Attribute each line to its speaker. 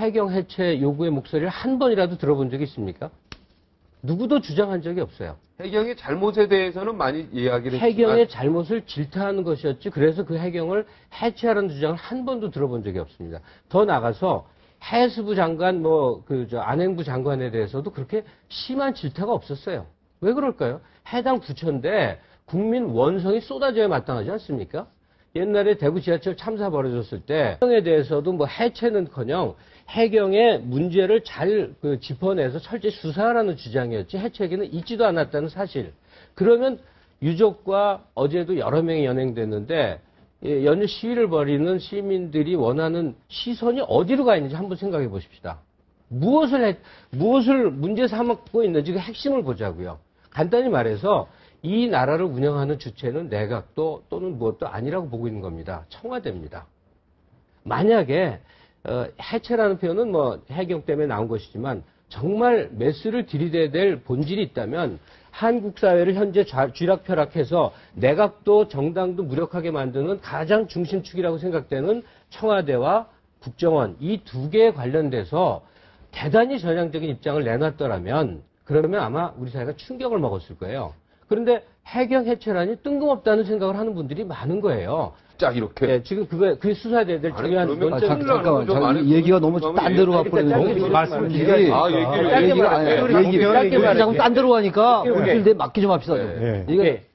Speaker 1: 해경 해체 요구의 목소리를 한 번이라도 들어본 적이 있습니까? 누구도 주장한 적이 없어요.
Speaker 2: 해경의 잘못에 대해서는 많이 이야기를
Speaker 1: 해경의
Speaker 2: 했지만
Speaker 1: 잘못을 질타하는 것이었지 그래서 그 해경을 해체하라는 주장을 한 번도 들어본 적이 없습니다. 더 나가서 해수부 장관 뭐 그 저 안행부 장관에 대해서도 그렇게 심한 질타가 없었어요. 왜 그럴까요? 해당 부처인데 국민 원성이 쏟아져야 마땅하지 않습니까? 옛날에 대구 지하철 참사 벌어졌을 때 해경에 대해서도 뭐 해체는커녕 해경의 문제를 잘 그 짚어내서 철저히 수사하라는 주장이었지 해체에게는 있지도 않았다는 사실. 그러면 유족과 어제도 여러 명이 연행됐는데 예, 연일 시위를 벌이는 시민들이 원하는 시선이 어디로 가 있는지 한번 생각해 보십시다. 무엇을 해- 무엇을 문제 삼고 있는지 그 핵심을 보자고요. 간단히 말해서 이 나라를 운영하는 주체는 내각도 또는 무엇도 아니라고 보고 있는 겁니다. 청와대입니다. 만약에 어, 해체라는 표현은 뭐 해경 때문에 나온 것이지만 정말 메스를 들이대야 될 본질이 있다면 한국 사회를 현재 좌- 쥐락펴락해서 내각도 정당도 무력하게 만드는 가장 중심축이라고 생각되는 청와대와 국정원 이 두 개에 관련돼서 대단히 전향적인 입장을 내놨더라면 그러면 아마 우리 사회가 충격을 먹었을 거예요. 그런데 해경 해체라니 뜬금없다는 생각을 하는 분들이 많은 거예요.
Speaker 2: 자 이렇게
Speaker 1: 예, 지금 그거 그 수사돼야 될
Speaker 2: 아니,
Speaker 1: 중요한
Speaker 2: 그러면
Speaker 3: 아, 잠, 잠깐만,
Speaker 2: 좀
Speaker 3: 잠깐,
Speaker 2: 많이
Speaker 3: 얘기가 너무 좀딴 데로
Speaker 2: 얘기-.
Speaker 1: 말씀을
Speaker 3: 이게,
Speaker 1: 드려야지.
Speaker 2: 아, 얘기를
Speaker 3: 얘기가,
Speaker 1: 짧게
Speaker 3: 아니,
Speaker 1: 말할게요.
Speaker 3: 얘기가,
Speaker 1: 짧게.
Speaker 3: 자꾸 딴 데로 가니까
Speaker 2: 예.
Speaker 3: 우리 내 맡기 좀 합시다. 좀.
Speaker 4: 예.
Speaker 3: 이게
Speaker 1: 예.